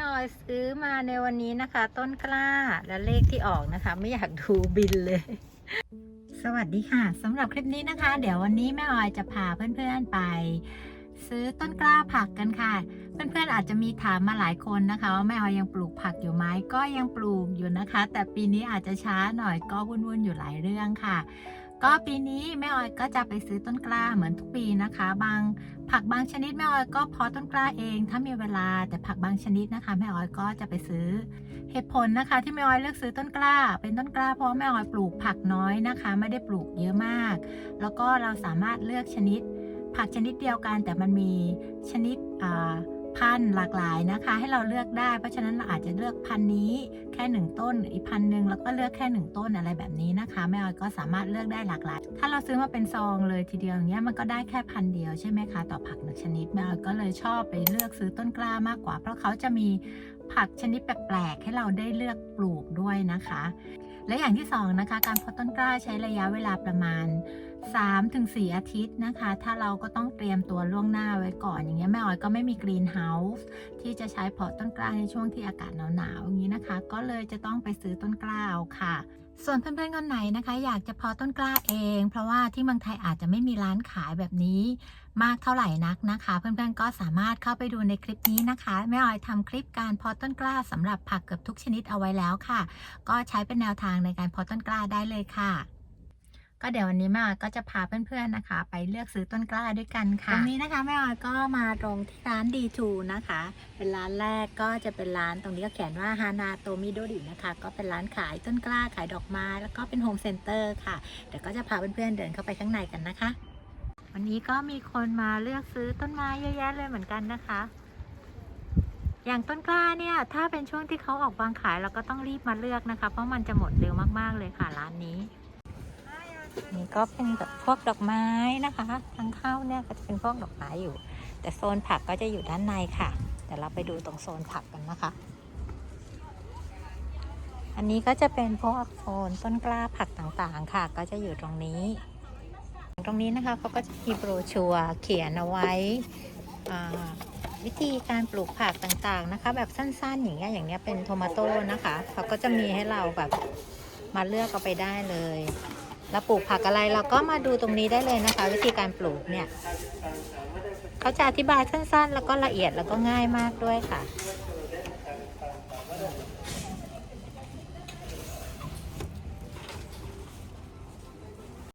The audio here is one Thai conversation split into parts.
อผักที่แม่ออยซื้อมาในวันนี้นะคะ ต้นกล้าและเลขที่ออกนะคะ ไม่อยากดูบินเลย สวัสดีค่ะสำหรับคลิปนี้นะคะ เดี๋ยววันนี้แม่ออยจะพาเพื่อนๆไป ซื้อต้นกล้าผักกันค่ะ เพื่อนๆอาจจะมีถามมาหลายคนนะคะว่าแม่ออยยังปลูกผักอยู่ไหมก็ยังปลูกอยู่นะคะ แต่ปีนี้อาจจะช้าหน่อยก็วุ่นๆอยู่หลายเรื่องค่ะ ก็ปีนี้แม่ออยก็จะไปซื้อต้นกล้าเหมือนทุกปีนะคะ บางผักบางชนิดแม่ออยก็เพาะต้นกล้าเอง ถ้ามีเวลาแต่ผักบางชนิดนะคะแม่ออยก็จะไปซื้อเหตุผลนะคะ ที่แม่ออยเลือกซื้อต้นกล้า เป็นต้นกล้าเพราะแม่ออยปลูกผักน้อยนะคะ ไม่ได้ปลูกเยอะมาก แล้วก็เราสามารถเลือกชนิด ผักชนิดเดียวกันแต่มันมีชนิดอ่า พันธุ์หลากหลายนะคะ ให้เราเลือกได้ เพราะฉะนั้นเราอาจจะเลือกพันธุ์นี้แค่หนึ่งต้นอีกพันธุ์หนึ่งแล้วก็เลือกแค่หนึ่งต้นอะไรแบบนี้นะคะแม่ออยก็สามารถเลือกได้หลากหลาย ถ้าเราซื้อมาเป็นซองเลยทีเดียวอย่างเงี้ยมันก็ได้แค่พันธุ์เดียวใช่ไหมคะต่อผักหนึ่งชนิดแม่ออยก็เลยชอบไปเลือกซื้อต้นกล้ามากกว่า เพราะเขาจะมีผักชนิดแปลกๆ ให้เราได้เลือกปลูกด้วยนะคะ และอย่างที่สองนะคะการเพาะต้นกล้าใช้ระยะเวลาประมาณ 3-4 อาทิตย์นะคะ ถ้าเราก็ต้องเตรียมตัวล่วงหน้าไว้ก่อน อย่างเงี้ยแม่ออยก็ไม่มีกรีนเฮาส์ที่จะใช้เพาะต้นกล้าในช่วงที่อากาศหนาวๆอย่างนี้นะคะ ก็เลยจะต้องไปซื้อต้นกล้าเอาค่ะส่วนเพื่อนๆคนไหนนะคะ อยากจะเพาะต้นกล้าเอง เพราะว่าที่เมืองไทยอาจจะไม่มีร้านขายแบบนี้ มากเท่าไหร่นักนะคะ เพื่อนๆก็สามารถเข้าไปดูในคลิปนี้นะคะแม่ออยทำคลิปการเพาะต้นกล้าสำหรับผักเกือบทุกชนิดเอาไว้แล้วค่ะ ก็ใช้เป็นแนวทางในการเพาะต้นกล้าได้เลยค่ะ ก็เดี๋ยววันนี้แม่ออยก็จะพาเพื่อนๆนะคะ ไปเลือกซื้อต้นกล้าด้วยกันค่ะตรงนี้นะคะแม่ออยก็มาตรงที่ร้าน D2 นะคะ เป็นร้านแรกก็จะเป็นร้านตรงนี้ก็เขียนว่าฮานาโตมิโดรินะคะ ก็เป็นร้านขายต้นกล้าขายดอกไม้แล้วก็เป็นโฮมเซ็นเตอร์ค่ะเดี๋ยวก็จะพาเพื่อนๆเดินเข้าไปข้างในกันนะคะ วันนี้ก็มีคนมาเลือกซื้อต้นไม้เยอะแยะเลยเหมือนกันนะคะ อย่างต้นกล้าเนี่ยถ้าเป็นช่วงที่เขาออกวางขายเราก็ต้องรีบมาเลือกนะคะ เพราะมันจะหมดเร็วมากๆเลยค่ะร้านนี้ นี่ก็เป็นแบบพวกดอกไม้นะคะทางเข้าเนี่ยก็จะเป็นพวกดอกไม้อยู่ แต่โซนผักก็จะอยู่ด้านในค่ะ เดี๋ยวเราไปดูตรงโซนผักกันนะคะ อันนี้ก็จะเป็นพวกโซนต้นกล้าผักต่างๆค่ะ ก็จะอยู่ตรงนี้ ตรงนี้นะคะเขาก็จะมีโบรชัวร์เขียนเอาไว้วิธีการปลูกผักต่างๆนะคะ แบบสั้นๆ อย่างเงี้ยอย่างเงี้ยเป็นโทมาโต้นะคะเขาก็จะมีให้เราแบบมาเลือกเอาไปได้เลย เราปลูกผักอะไรเราก็มาดูตรงนี้ได้เลยนะคะ วิธีการปลูกเนี่ยเขาจะอธิบายสั้นๆ แล้วก็ละเอียดแล้วก็ง่ายมากด้วยค่ะ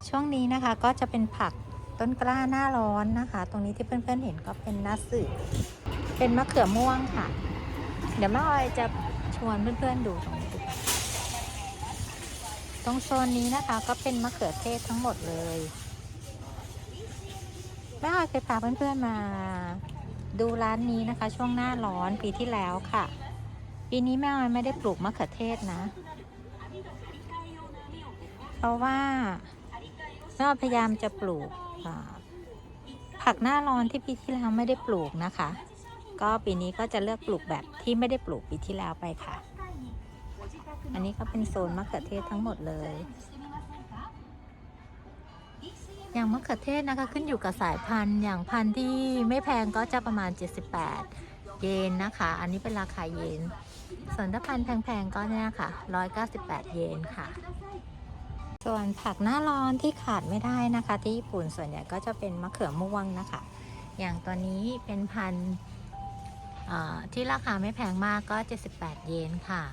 ช่วงนี้นะคะก็จะเป็นผักต้นกล้าหน้าร้อนนะคะ ตรงนี้ที่เพื่อนๆเห็นก็เป็นนัสสึเป็นมะเขือม่วงค่ะ เดี๋ยวแม่ออยจะชวนเพื่อนๆดูตรงนี้ดู ตรงโซนนี้นะคะก็เป็นมะเขือเทศทั้งหมดเลยแม่ออยเคยพาเพื่อนๆมา ดูร้านนี้นะคะ ช่วงหน้าร้อนปีที่แล้วค่ะ ปีนี้แม่ออยไม่ได้ปลูกมะเขือเทศนะ เพราะว่าก็พยายามจะปลูกผักหน้าร้อนที่ปีที่แล้วไม่ได้ปลูกนะคะ ก็ปีนี้ก็จะเลือกปลูกแบบที่ไม่ได้ปลูกปีที่แล้วไปค่ะ อันนี้ก็เป็นโซนมะเขือเทศทั้งหมดเลย อย่างมะเขือเทศนะคะขึ้นอยู่กับสายพันธุ์ อย่างพันธุ์ที่ไม่แพงก็จะประมาณ 78 เยนนะคะ อันนี้เป็นราคาเยน ส่วนถ้าพันธุ์แพงๆก็เนี่ยค่ะ 198 เยนค่ะ ส่วนผักหน้าร้อนที่ขาดไม่ได้นะคะ ที่ญี่ปุ่นส่วนใหญ่ก็จะเป็นมะเขือม่วงนะคะ อย่างตัวนี้เป็นพันธุ์ที่ราคาไม่แพงมากก็ 78 เยนค่ะ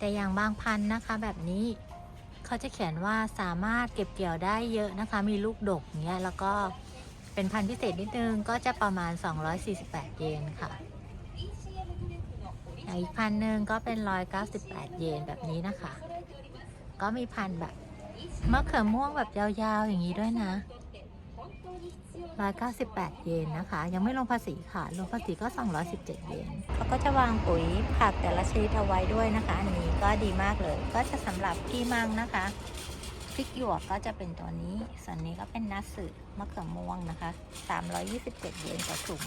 แต่อย่างบางพันธุ์นะคะแบบนี้เขาจะเขียนว่าสามารถเก็บเกี่ยวได้เยอะนะคะ มีลูกดกอย่างเงี้ยแล้วก็เป็นพันธุ์พิเศษนิดนึงก็จะประมาณ 248 เยนค่ะอย่างอีกพันหนึ่งก็เป็น 198 เยนแบบนี้นะคะ ก็มีพันแบบมะเขือม่วงแบบยาวๆอย่างนี้ด้วยนะ 198 เยนนะคะ ยังไม่ลงภาษีค่ะลงภาษีก็ 217 เยนเขาก็จะวางปุ๋ยผักแต่ละชนิดเอาไว้ด้วยนะคะอันนี้ก็ดีมากเลย ก็จะสำหรับพี่มั่งนะคะพริกหยวกก็จะเป็นตัวนี้ ส่วนนี้ก็เป็นนัสึมะเขือม่วงนะคะ 327 เยนต่อถุง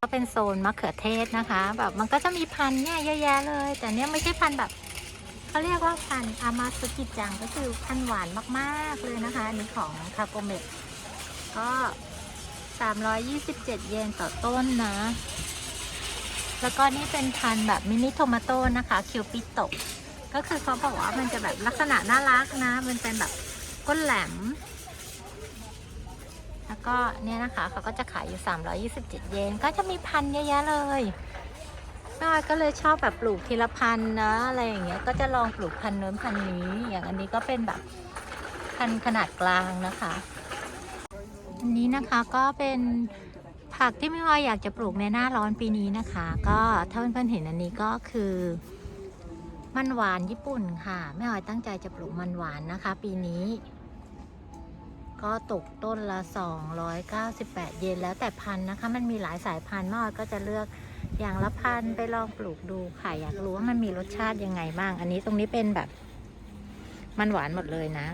ก็เป็นโซนมะเขือเทศนะคะ แบบมันก็จะมีพันธุ์เนี่ยเยอะแยะเลย แต่เนี้ยไม่ใช่พันธุ์แบบเขาเรียกว่าพันอามาสุกิจังก็คือพันหวานมาก ๆ เลยนะคะ อันนี้ของคาโกเมะ ก็ 327 เยนต่อต้นนะ แล้วก็นี่เป็นพันธุ์แบบมินิโทมาโต้นะคะ คิวปิโตก็คือเขาบอกว่ามันจะแบบลักษณะน่ารักนะ มันเป็นแบบก้นแหลม แล้วก็เนี่ยนะคะเขาก็จะขายอยู่ 327 เยน ก็จะมีพันเยอะแยะเลยแม่อยก็เลยชอบแบบปลูกทีละพันนะอะไรอย่างเงี้ย ก็จะลองปลูกพันธุ์โน้นพันนี้ อย่างอันนี้ก็เป็นแบบพันขนาดกลางนะคะ อันนี้นะคะก็เป็นผักที่แม่ออยอยากจะปลูกในหน้าร้อนปีนี้นะคะ ก็ถ้าเพื่อนๆเห็นอันนี้ก็คือมันหวานญี่ปุ่นค่ะ แม่ออยตั้งใจจะปลูกมันหวานนะคะ ปีนี้ ก็ตกต้นละ 298 เยนแล้วแต่พันธุ์นะคะ มันมีหลายสายพันธุ์แม่ออยก็จะเลือกอย่างละพันธุ์ไปลองปลูกดูค่ะอยากรู้ว่ามันมีรสชาติยังไงบ้าง อันนี้ตรงนี้เป็นแบบ มันหวานหมดเลยนะ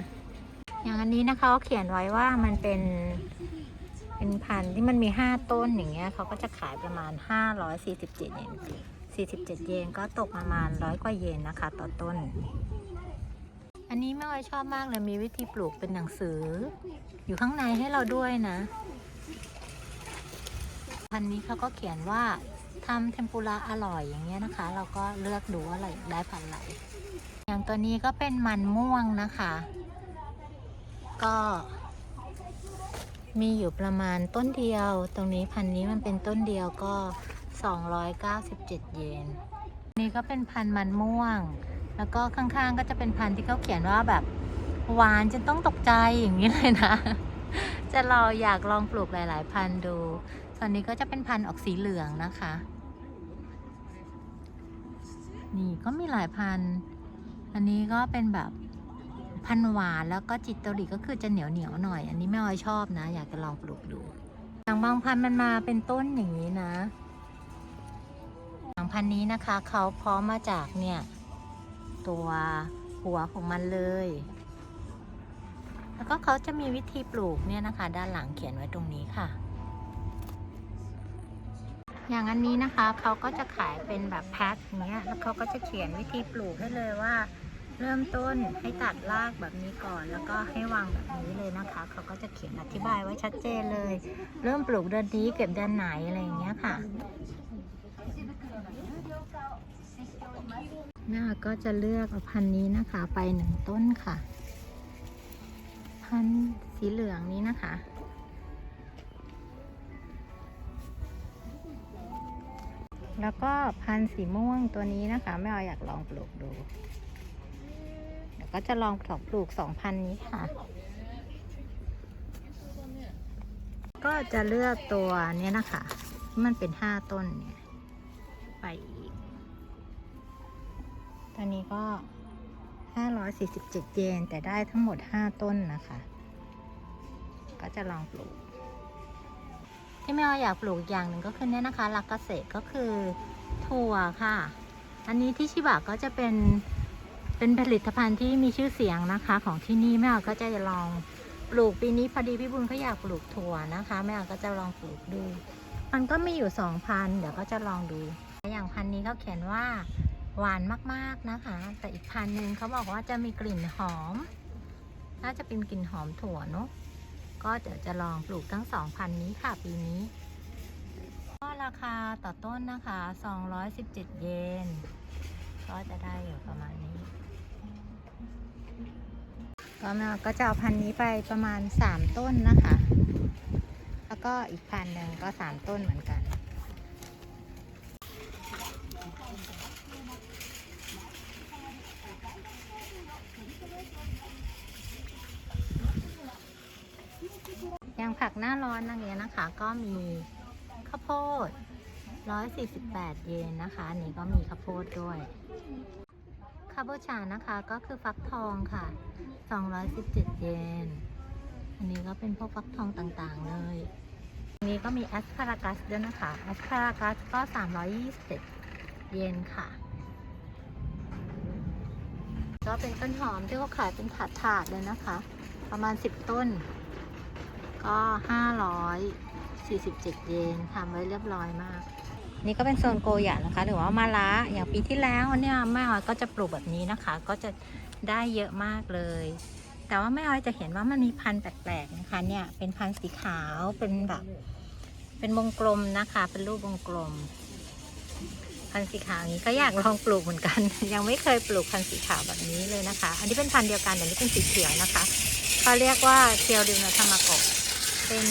อย่างอันนี้นะคะเขาเขียนไว้ว่ามันเป็นเป็นพันที่มันมีห้าต้นอย่างเงี้ยเขาก็จะขายประมาณ547เจ็ดเยน47เจ็ดเยนก็ตกประมาณร้อยกว่าเยนนะคะ ต่อต้น อันนี้แม่ออยชอบมากเลยมีวิธีปลูกเป็นหนังสือ อยู่ข้างในให้เราด้วยนะ พันนี้เขาก็เขียนว่าทำเทมปุระอร่อยอย่างเงี้ยนะคะ เราก็เลือกดูว่าเราอยากได้พันอะไรอย่างตัวนี้ก็เป็นมันม่วงนะคะ ก็ มีอยู่ประมาณต้นเดียว ตรงนี้พันนี้มันเป็นต้นเดียวก็ 297 เยน นี่ก็เป็นพันมันม่วง แล้วก็ข้างๆก็จะเป็นพันที่เขาเขียนว่าแบบหวานจนต้องตกใจอย่างนี้เลยนะ จะเราอยากลองปลูกหลาย ๆ พันธุ์ดูส่วนนี้ก็จะเป็นพันธุ์ออกสีเหลืองนะคะ นี่ก็มีหลายพันธุ์ อันนี้ก็เป็นแบบ พันหวานแล้วก็จิตโตริก็คือจะเหนียวเหนียวหน่อย อันนี้แม่ออยชอบนะ อยากจะลองปลูกดูอย่างบางพันธุ์มันมาเป็นต้นอย่างนี้นะอย่างพันธุ์นี้นะคะเขาพร้อมมาจากเนี่ย ตัวหัวของมันเลย แล้วก็เขาจะมีวิธีปลูกเนี่ยนะคะ ด้านหลังเขียนไว้ตรงนี้ค่ะ อย่างอันนี้นะคะเขาก็จะขายเป็นแบบแพ็คอย่างเงี้ยแล้วเขาก็จะเขียนวิธีปลูกให้เลยว่า เริ่มต้นให้ตัดรากแบบนี้ก่อน แล้วก็ให้วางแบบนี้เลยนะคะ เขาก็จะเขียนอธิบายไว้ชัดเจนเลย เริ่มปลูกเดือนนี้เก็บเดือนไหนอะไรอย่างเงี้ยค่ะแม่ก็จะเลือกเอาพันนี้นะคะไปหนึ่งต้นค่ะ พันสีเหลืองนี้นะคะแล้วก็พันธุ์สีม่วงตัวนี้นะคะแม่เออยากลองปลูกดู ก็จะลองสอปลูกสองพันนี้ค่ะ ก็จะเลือกตัวเนี้ยนะคะ มันเป็นห้าต้นเนี่ย ไปอีก ตอนนี้ก็547เจ็ดเยน แต่ได้ทั้งหมด5ต้นนะคะ ก็จะลองปลูกที่แม่ออยากปลูกอย่างหนึ่งก็คือเนี่ยนะคะรักเกษตรก็คือถั่วค่ะ อันนี้ที่ชิบะก็จะเป็น เป็นผลิตภัณฑ์ที่มีชื่อเสียงนะคะ ของที่นี่แม่ออยก็จะลองปลูกปีนี้พอดีพี่บุญเขาอยากปลูกถั่วนะคะแม่ออยก็จะลองปลูกดู มันก็มีอยู่สองพันเดี๋ยวก็จะลองดู อย่างพันนี้เขาเขียนว่าหวานมากๆนะคะ แต่อีกพันหนึ่งเขาบอกว่าจะมีกลิ่นหอม น่าจะเป็นกลิ่นหอมถั่วเนอะก็เดี๋ยวจะลองปลูกทั้งสองพันนี้ค่ะปีนี้ก็ราคาต่อต้นนะคะ 217 เยน ก็จะได้อยู่ประมาณนี้ ก็แม่ก็จะเอาพันนี้ไปประมาณ3ต้นนะคะ แล้วก็อีกพันหนึ่งก็3ต้นเหมือนกันอย่างผักหน้าร้อนอย่างเงี้ยนะคะ ก็มีข้าวโพด 148 เยนนะคะอันนี้ก็มีข้าวโพดด้วยคาโบชานะคะก็คือฟักทองค่ะ 217 เยน อันนี้ก็เป็นพวกฟักทองต่างๆเลย อันนี้ก็มีแอสพารากัสด้วยนะคะแอสพารากัสก็ 327 เยนค่ะ ก็เป็นต้นหอมที่เขาขายเป็นถาดถาดๆเลยนะคะ ประมาณ 10 ต้น ก็ 547 เยนทำไว้เรียบร้อยมาก นี่ก็เป็นโซนโกยะนะคะ หรือว่ามาละอย่างปีที่แล้วเนี่ยแม่ออยก็จะปลูกแบบนี้นะคะ ก็จะได้เยอะมากเลย แต่ว่าแม่ออยจะเห็นว่ามันมีพันธุ์แปลกๆนะคะเนี่ยเป็นพันธุ์สีขาวเป็นแบบ เป็นวงกลมนะคะ เป็นรูปวงกลม พันธุ์สีขาวนี้ก็อยากลองปลูกเหมือนกัน ยังไม่เคยปลูกพันธุ์สีขาวแบบนี้เลยนะคะ อันนี้เป็นพันธุ์เดียวกันแต่นนี้เป็นสีเขียวนะคะเขาเรียกว่าเคียวริวนาธรรมะโกะเป็น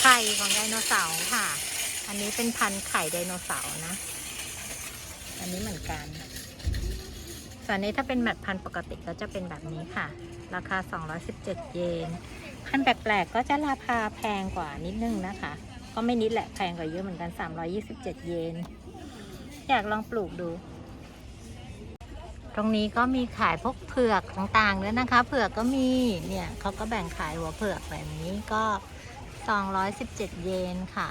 ไข่ของไดโนเสาร์ค่ะ อันนี้เป็นพันธุ์ไข่ไดโนเสาร์นะ อันนี้เหมือนกัน ส่วนนี้ถ้าเป็นแบบพันธุ์ปกติก็จะเป็นแบบนี้ค่ะ ราคา 217 เยน พันธุ์แปลกๆก็จะราคาแพงกว่านิดนึงนะคะ ก็ไม่นิดแหละแพงกว่าเยอะเหมือนกัน 327 เยน อยากลองปลูกดู ตรงนี้ก็มีขายพวกเผือกต่างๆด้วยนะคะ เผือกก็มี เนี่ยเขาก็แบ่งขายหัวเผือกแบบนี้ก็ 217 เยนค่ะ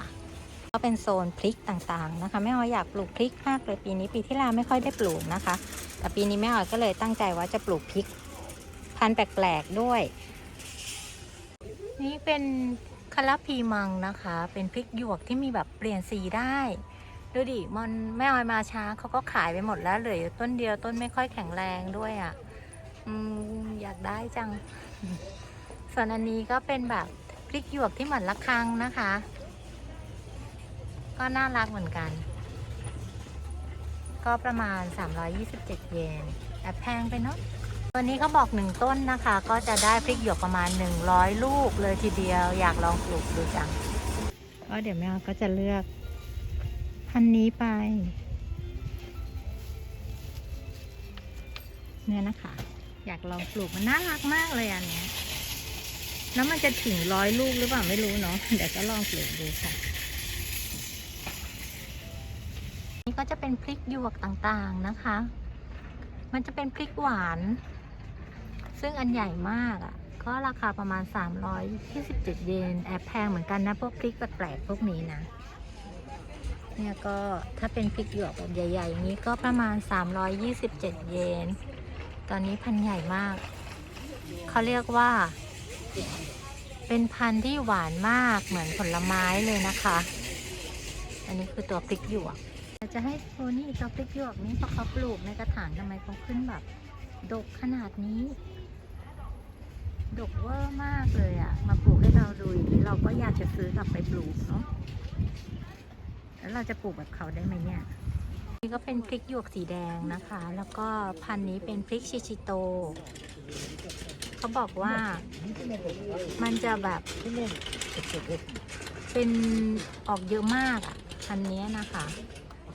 ก็เป็นโซนพริกต่างๆนะคะแม่ออยอยากปลูกพริกมากเลยปีนี้ปีที่แล้วไม่ค่อยได้ปลูกนะคะ แต่ปีนี้แม่ออยก็เลยตั้งใจว่าจะปลูกพริก พันธุ์แปลกๆด้วย นี่เป็นคาราพีมังนะคะ เป็นพริกหยวกที่มีแบบเปลี่ยนสีได้ดูดิมันแม่ออยมาช้าเขาก็ขายไปหมดแล้วเหลืออยู่ต้นเดียวต้นไม่ค่อยแข็งแรงด้วยอะ่ะอืมอยากได้จัง ส่วนอันนี้ก็เป็นแบบพริกหยวกที่เหมือนละคังนะคะ ก็น่ารักเหมือนกัน ก็ประมาณ 327 เยนแอบแพงไปเนาะตัวนี้เขาบอกหนึ่งต้นนะคะ ก็จะได้พริกหยวกประมาณ 100 ลูกเลยทีเดียวอยากลองปลูกดูจังก็เดี๋ยวแม่ก็จะเลือกพันนี้ไป เนี่ยนะคะ อยากลองปลูกมันน่ารักมากเลยอันเนี้ยแล้วมันจะถึงร้อยลูกหรือเปล่าไม่รู้เนาะเดี๋ยวก็ลองปลูกดูค่ะ ก็จะเป็นพริกหยวกต่างๆนะคะ มันจะเป็นพริกหวาน ซึ่งอันใหญ่มากอะ่ะ ก็ราคาประมาณ 327 เยน แอบแพงเหมือนกันนะ พวกพริกแปลกๆพวกนี้นะ เนี่ยก็ถ้าเป็นพริกหยวกแบบใหญ่ๆอย่างนี้ก็ประมาณ 327 เยน ตอนนี้พันใหญ่มาก เขาเรียกว่า เป็นพันธุ์ที่หวานมากเหมือนผลไม้เลยนะคะอันนี้คือตัวพริกหยวก จะให้โทนี่ตัวพริกหยวกนี้พอเขาปลูกในกระถางทำไมเขาขึ้นแบบ ดกขนาดนี้ ดกเวอร์มากเลยอะมาปลูกให้เราดูอย่างนี้เราก็อยากจะซื้อกลับไปปลูกเนาะแล้วเราจะปลูกแบบเขาได้ไหมเนี่ยนี่ก็เป็นพริกหยวกสีแดงนะคะ แล้วก็พันธุ์นี้เป็นพริกชิชิโต เขาบอกว่ามันจะแบบเป็นออกเยอะมากอะพันนี้นะคะ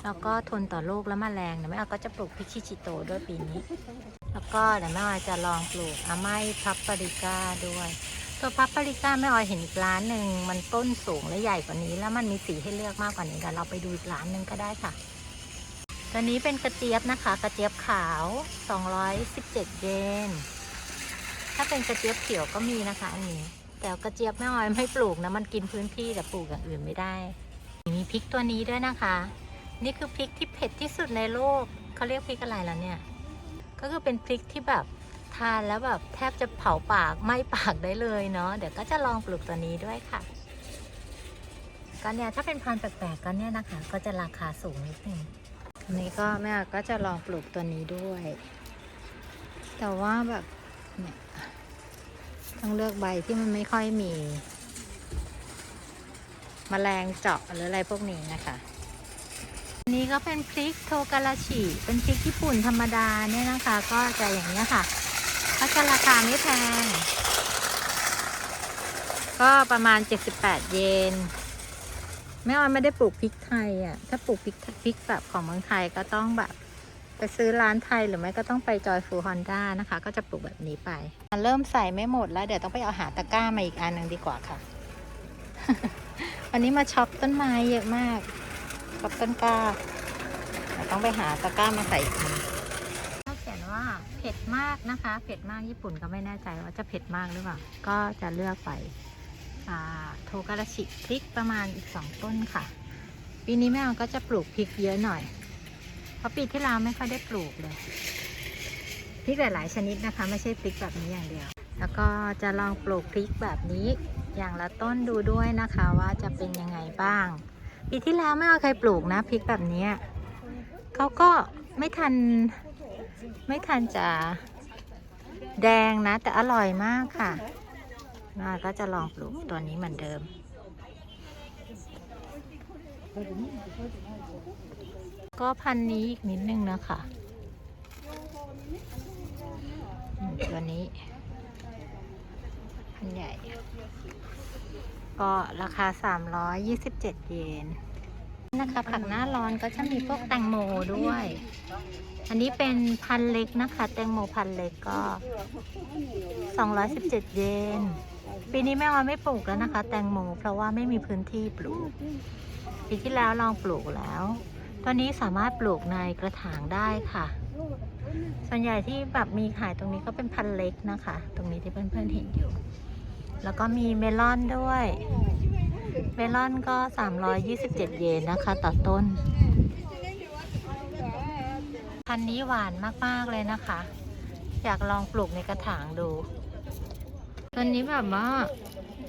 แล้วก็ทนต่อโรคและแมลงเดี๋ยวแม่ออยก็จะปลูกพริกชิชิโตด้วยปีนี้ แล้วก็เดี๋ยวแม่ออยจะลองปลูกอาไม้พับปาริก้าด้วย ตัวพับปาริก้าแม่ออยเห็นอีกร้านหนึ่งมันต้นสูงและใหญ่กว่านี้ แล้วมันมีสีให้เลือกมากกว่านี้เดี๋ยวเราไปดูอีกร้านหนึ่งก็ได้ค่ะตัวนี้เป็นกระเจี๊ยบนะคะ กระเจี๊ยบขาว 217 เยน ถ้าเป็นกระเจี๊ยบเขียวก็มีนะคะอันนี้ แต่กระเจี๊ยบแม่ออยไม่ปลูกนะ มันกินพื้นที่แต่ปลูกอย่างอื่นไม่ได้ มีพริกตัวนี้ด้วยนะคะ นี่คือพริกที่เผ็ดที่สุดในโลกเขาเรียกพริกอะไรล่ะเนี่ย ก็คือเป็นพริกที่แบบทานแล้วแบบแทบจะเผาปากไหม้ปากได้เลยเนาะเดี๋ยวก็จะลองปลูกตัวนี้ด้วยค่ะก็เนี่ยถ้าเป็นพันธุ์แปลกๆก็เนี่ยนะคะ ก็จะราคาสูงนิดนึงอันนี้ก็แม่ก็จะลองปลูกตัวนี้ด้วย แต่ว่าแบบเนี่ยต้องเลือกใบที่มันไม่ค่อยมีแมลงเจาะหรืออะไรพวกนี้นะคะ นี้ก็เป็นพริกโทการาชิเป็นพริกญี่ปุ่นธรรมดาเนี่ยนะคะ ก็จะอย่างนี้ค่ะก็จะราคาไม่แพง ก็ประมาณ 78 เยนแม่ออยไม่ได้ปลูกพริกไทยอะ ถ้าปลูกพริกพริกแบบของเมืองไทยก็ต้องแบบไปซื้อร้านไทยหรือไม่ก็ต้องไปจอยฟูฮอนด้านะคะ ก็จะปลูกแบบนี้ไป เริ่มใส่ไม่หมดแล้ว เดี๋ยวต้องไปเอาหาตะกร้ามาอีกอันหนึ่งดีกว่าค่ะ วันนี้มาช็อปต้นไม้เยอะมาก ช็อปต้นกล้าเดี๋ยวต้องไปหาตะกร้ามาใส่อีกเขาเขียนว่าเผ็ดมากนะคะ เผ็ดมากญี่ปุ่นก็ไม่แน่ใจว่าจะเผ็ดมากหรือเปล่า ก็จะเลือกไปอ่าโทการาชิพริกประมาณอีกสองต้นค่ะ ปีนี้แม่ออนก็จะปลูกพริกเยอะหน่อย เพราะปีที่แล้วไม่ค่อยได้ปลูกเลยพริกหลาย ๆ ชนิดนะคะ ไม่ใช่พริกแบบนี้อย่างเดียว แล้วก็จะลองปลูกพริกแบบนี้อย่างละต้นดูด้วยนะคะว่าจะเป็นยังไงบ้าง ปีที่แล้วไม่เอาใครปลูกนะพริกแบบนี้เขาก็ไม่ทันไม่ทันจะแดงนะ แต่อร่อยมากค่ะน่าก็จะลองปลูกตัวนี้เหมือนเดิม ก็พันนี้อีกนิดนึงนะคะตัวนี้ พันใหญ่ ก็ราคา 327 เยนนะคะ ผักหน้าร้อนก็จะมีพวกแตงโมด้วย อันนี้เป็นพันเล็กนะคะ แตงโมพันเล็กก็ 217 เยน ปีนี้แม่ออยไม่ปลูกแล้วนะคะ แตงโมเพราะว่าไม่มีพื้นที่ปลูก ปีที่แล้วลองปลูกแล้ว ตอนนี้สามารถปลูกในกระถางได้ค่ะ ส่วนใหญ่ที่แบบมีขายตรงนี้ก็เป็นพันเล็กนะคะ ตรงนี้ที่เพื่อนๆเห็นอยู่ แล้วก็มีเมลอนด้วย เมลอนก็ 327 เยนนะคะ ต่อต้น พันนี้หวานมาก ๆ เลยนะคะ อยากลองปลูกในกระถางดูตอนนี้แบบว่า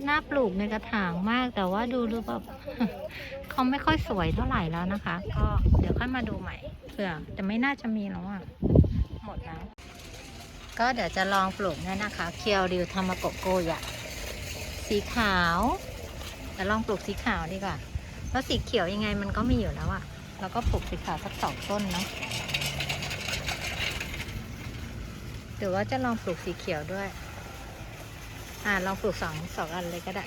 น่าปลูกในกระถางมากแต่ว่าดูดูแบบเขาไม่ค่อยสวยเท่าไหร่แล้วนะคะ ก็เดี๋ยวค่อยมาดูใหม่เผื่อแต่ไม่น่าจะมีแล้วอะ หมดแล้ว ก็เดี๋ยวจะลองปลูกเนี่ยนะคะ เคียวริวทามโกโกยะ สีขาว แต่ลองปลูกสีขาวดีกว่า เพราะสีเขียวยังไงมันก็มีอยู่แล้วอะเราก็ปลูกสีขาวสักสองต้นเนาะหรือว่าจะลองปลูกสีเขียวด้วย อ่าลองปลูกสองสองอันเลยก็ได้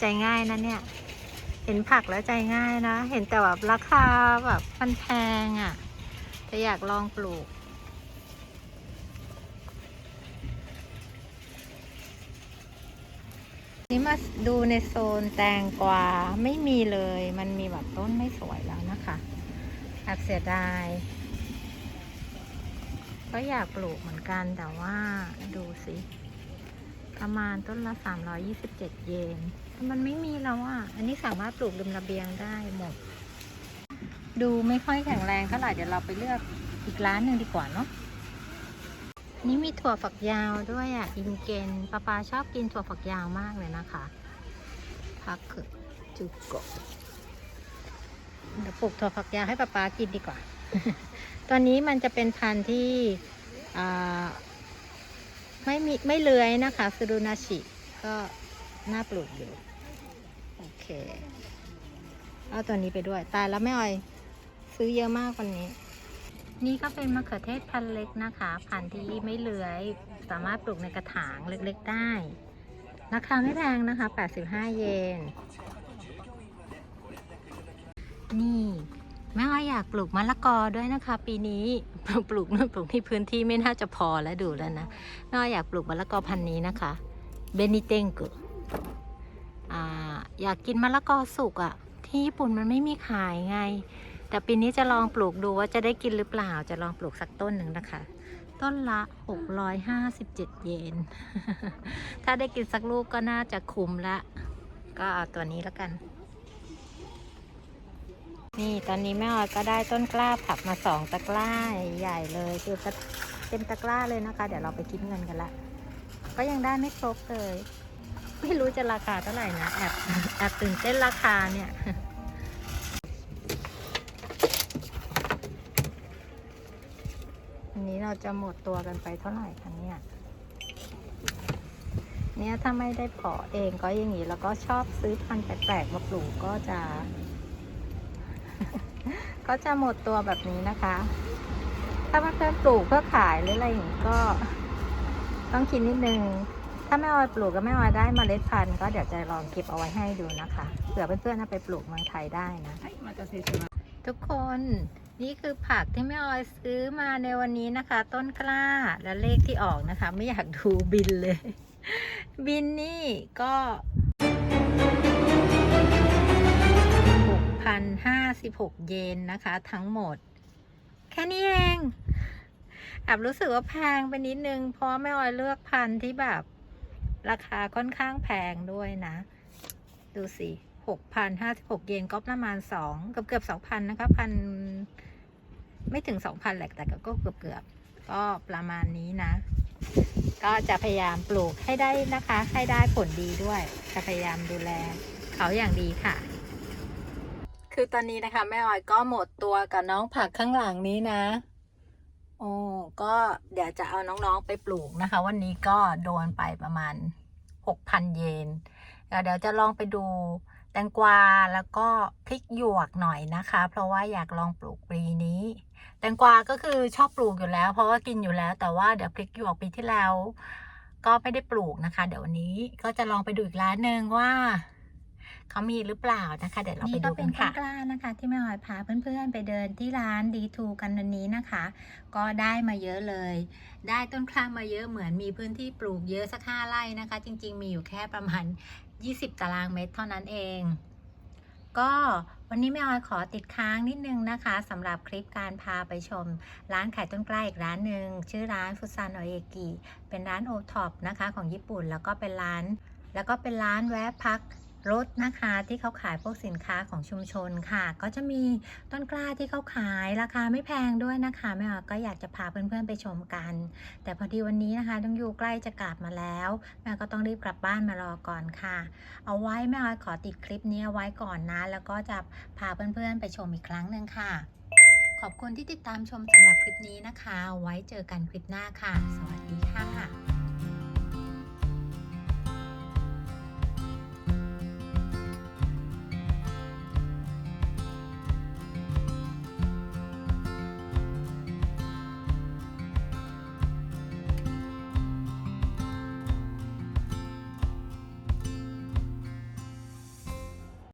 ใจง่ายนะเนี่ย เห็นผักแล้วใจง่ายนะ เห็นแต่แบบราคาแบบมันแพงอะ่ะ แต่อยากลองปลูก นี่มาดูในโซนแตงกวาไม่มีเลย มันมีแบบต้นไม่สวยแล้วนะคะแอบเสียดาย ก็อยากปลูกเหมือนกันแต่ว่าดูสิ ประมาณต้นละ 327 เยน มันไม่มีแล้วอะ อันนี้สามารถปลูกริมระเบียงได้หมด ดูไม่ค่อยแข็งแรงเท่าไหร่เดี๋ยวเราไปเลือกอีกร้านหนึ่งดีกว่าเนาะ นี่มีถั่วฝักยาวด้วยอะอินเกนปาปาชอบกินถั่วฝักยาวมากเลยนะคะพักคือจุกโกเดี๋ยวปลูกถั่วฝักยาวให้ปาปากินดีกว่า ตอนนี้มันจะเป็นพันธุ์ที่ไม่มีไม่เลื้อยนะคะซูรุนาชิก็น่าปลูกอยู่ โอเค เอาตัวนี้ไปด้วย ตายแล้วไม่อ่อย ซื้อเยอะมากวันนี้ นี่ก็เป็นมะเขือเทศพันเล็กนะคะพันธุ์ที่ไม่เลื้อย สามารถปลูกในกระถางเล็กๆได้ ราคาไม่แพงนะคะ 85 เยน นี่แม่อ้อยอยากปลูกมะละกอด้วยนะคะ ปีนี้ปลูกนู่นปลูกที่พื้นที่ไม่น่าจะพอแล้วดูแล้วนะแม่อ้อยอยากปลูกมะละกอพันธุ์นี้นะคะเบนิเตงกุอ่าอยากกินมะละกอสุกอะ่ะ ที่ญี่ปุ่นมันไม่มีขายไง แต่ปีนี้จะลองปลูกดูว่าจะได้กินหรือเปล่า จะลองปลูกสักต้นหนึ่งนะคะ ต้นละ 657 เยน ถ้าได้กินสักลูกก็น่าจะคุ้มละ ก็เอาตัวนี้แล้วกัน นี่ตอนนี้แม่ออยก็ได้ต้นกล้าผักมาสองตะกร้าใหญ่เลยคือเต็มตะกร้าเลยนะคะ เดี๋ยวเราไปคิดเงินกันละ ก็ยังได้ไม่ครบเลย ไม่รู้จะราคาเท่าไหร่นะแอบแอบตื่นเต้นราคาเนี่ย อันนี้เราจะหมดตัวกันไปเท่าไหร่คะเนี่ยเนี่ยถ้าไม่ได้เพาะเองก็อย่างนี้แล้วก็ชอบซื้อพันธุ์แปลกๆมาปลูกก็จะ ก็จะหมดตัวแบบนี้นะคะ ถ้าเพื่อนๆปลูกเพื่อขายหรืออะไรอย่างนี้ก็ ต้องคิดนิดนึงถ้าแม่ออยปลูกก็แม่ออยได้เมล็ดพันธุ์ก็เดี๋ยวจะลองเก็บเอาไว้ให้ดูนะคะเผื่อเพื่อนๆเอาไปปลูกเมืองไทยได้นะทุกคน นี่คือผักที่แม่ออยซื้อมาในวันนี้นะคะ ต้นกล้าและเลขที่ออกนะคะ ไม่อยากดูบินเลย บินนี่ก็6,056เยนนะคะ ทั้งหมด แค่นี้เองแอบรู้สึกว่าแพงไปนิดนึง เพราะแม่ออยเลือกพันที่แบบ ราคาค่อนข้างแพงด้วยนะ ดูสิหกพันห้าสิบหกเยนก็ประมาณสองเกือบเกือบสองพันนะคะพัน ไม่ถึงสองพันแหละแต่ก็เกือบเกือบก็ประมาณนี้นะ ก็จะพยายามปลูกให้ได้นะคะ ให้ได้ผลดีด้วย จะพยายามดูแลเขาอย่างดีค่ะ คือตอนนี้นะคะแม่ออยก็หมดตัวกับน้องผักข้างหลังนี้นะโอ้ก็เดี๋ยวจะเอาน้องๆไปปลูกนะคะ วันนี้ก็โดนไปประมาณหกพันเยนเดี๋ยวเดี๋ยวจะลองไปดูแตงกวาแล้วก็พริกหยวกหน่อยนะคะ เพราะว่าอยากลองปลูกปีนี้ แตงกวาก็คือชอบปลูกอยู่แล้ว เพราะว่ากินอยู่แล้ว แต่ว่าเดี๋ยวพริกหยวกปีที่แล้ว ก็ไม่ได้ปลูกนะคะ เดี๋ยววันนี้ก็จะลองไปดูอีกร้านหนึ่งว่าเขามีหรือเปล่านะคะ เดี๋ยวเราไปนี่ดูก็เป็กันนต้ค่ะนกล้านะคะ ที่แม่ออยพาเพื่อนๆ ไปเดินที่ร้านดีทูกันวันนี้นะคะ ก็ได้มาเยอะเลย ได้ต้นคล้ามาเยอะเหมือนมีพื้นที่ปลูกเยอะสักห้าไร่นะคะ จริง ๆ มีอยู่แค่ประมาณ 20 ตารางเมตรเท่านั้นเอง ก็ วันนี้แม่ออยขอติดค้างนิดนึงนะคะสำหรับคลิปการพาไปชม ร้านขายต้นกล้าอีกร้านหนึ่งชื่อร้านฟุซานโอเอกิเป็นร้านโอท็อปนะคะของญี่ปุ่น แล้วก็เป็นร้าน แล้วก็เป็นร้านแวะพัก รถนะคะที่เขาขายพวกสินค้าของชุมชนค่ะ ก็จะมีต้นกล้าที่เขาขายราคาไม่แพงด้วยนะคะแม่ออยก็อยากจะพาเพื่อนๆไปชมกัน แต่พอดีวันนี้นะคะ ต้องอยู่ใกล้จะกลับมาแล้วแม่ก็ต้องรีบกลับบ้านมารอก่อนค่ะ เอาไว้แม่ออยขอติดคลิปนี้เอาไว้ก่อนนะ แล้วก็จะพาเพื่อนๆไปชมอีกครั้งหนึ่งค่ะ ขอบคุณที่ติดตามชมสำหรับคลิปนี้นะคะ ไว้เจอกันคลิปหน้าค่ะ สวัสดีค่ะ